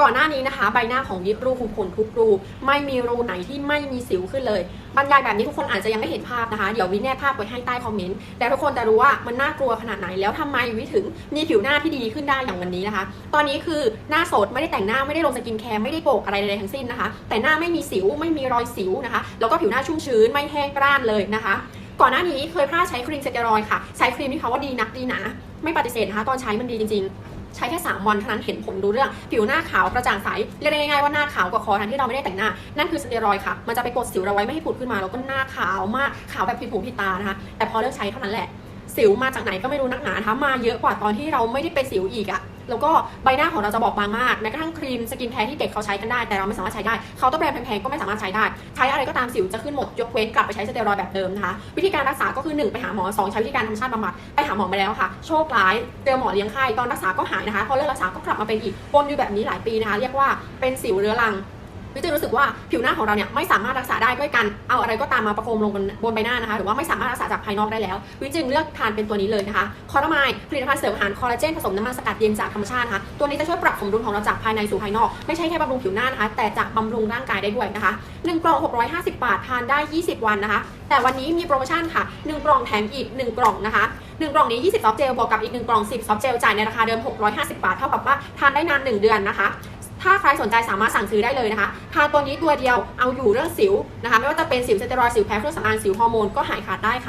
ก่อนหน้านี้นะคะ ใบหน้าของยิปรูขุมขนทุกรู ไม่มีรูไหนที่ไม่มีสิวขึ้นเลยบรรยายแบบนี้ทุกคนอาจจะยังไม่เห็นภาพนะคะ เดี๋ยววิแนบภาพไว้ให้ใต้คอมเมนต์แต่ทุกคนจะรู้ว่ามันน่ากลัวขนาดไหนแล้วทำไมวิถึงมีผิวหน้าที่ดีขึ้นได้อย่างวันนี้นะคะ ตอนนี้คือหน้าสดไม่ได้แต่งหน้าไม่ได้ลงสกินแคร์ไม่ได้โปกอะไรใดๆทั้งสิ้นนะคะ แต่หน้าไม่มีสิวไม่มีรอยสิวนะคะ แล้วก็ผิวหน้าชุ่มชื้นไม่แห้งกร้านเลยนะคะก่อนหน้านี้เคยพลาดใช้ครีมสเตียรอยค่ะ ใช้ครีมที่เขาว่าดีนักดีหนาไม่ปฏิเสธนะคะ ตอนใช้มันดีจริงๆ ใช้แค่ 3 วันเท่านั้นเห็นผมดูเรื่อง ผิวหน้าขาวกระจ่างใสเรียกได้ง่ายๆว่าหน้าขาวกว่าคอทั้งที่เราไม่ได้แต่งหน้า นั่นคือสเตียรอยค่ะ มันจะไปกดสิวเราไว้ไม่ให้ผุดขึ้นมาแล้วก็หน้าขาวมากขาวแบบผิดหูผิดตานะคะ แต่พอเลิกใช้เท่านั้นแหละ สิวมาจากไหนก็ไม่รู้นักหนานะคะมาเยอะกว่าตอนที่เราไม่ได้เป็นสิวอีกอะแล้วก็ใบหน้าของเราจะบอกบางมากแม้กระทั่งครีมสกินแคร์ที่เด็กเขาใช้กันได้ แต่เราไม่สามารถใช้ได้เขาต้องแบรนด์แพงๆก็ไม่สามารถใช้ได้ ใช้อะไรก็ตามสิวจะขึ้นหมดยกเว้นกลับไปใช้สเตียรอยด์แบบเดิมนะคะ วิธีการรักษาก็คือ 1 ไปหาหมอ 2 ใช้วิธีการธรรมชาติบำบัดไปหาหมอมาแล้วค่ะ โชคร้ายเจอหมอเลี้ยงไข้ตอนรักษาก็หายนะคะพอเลิกรักษาก็กลับมาเป็นอีกวนอยู่แบบนี้หลายปีนะคะ เรียกว่าเป็นสิวเรื้อรัง วิจิรู้สึกว่าผิวหน้าของเราเนี่ยไม่สามารถรักษาได้ด้วยการเอาอะไรก็ตามมาประโคมลงบนบนใบหน้านะคะ หรือว่าไม่สามารถรักษาจากภายนอกได้แล้ววิจิจึงเลือกทานเป็นตัวนี้เลยนะคะคอร์มายผลิตภัณฑ์เสริมอาหารคอลลาเจนผสมน้ำมันสกัดเย็นจากธรรมชาตินะคะตัวนี้จะช่วยปรับสมดุลของเราจากภายในสู่ภายนอก ไม่ใช่แค่บำรุงผิวหน้านะคะ แต่จะบำรุงร่างกายได้ด้วยนะคะ1กล่อง 650 บาททานได้ 20 วันนะคะ แต่วันนี้มีโปรโมชั่นค่ะ 1 กล่องแถมอีก 1 กล่องนะคะ1กล่องนี้ 20 ซอฟเจลบวกกับอีก 1 กล่อง 10 ซอฟเจลจ่ายในราคาเดิม 650 บาท เท่ากับว่าทานได้นาน 1 เดือนนะคะ ถ้าใครสนใจสามารถสั่งซื้อได้เลยนะคะทานตัวนี้ตัวเดียวเอาอยู่เรื่องสิวนะคะ ไม่ว่าจะเป็นสิวสเตียรอยด์สิวแพ้เครื่องสำอางสิวฮอร์โมนก็หายขาดได้ค่ะ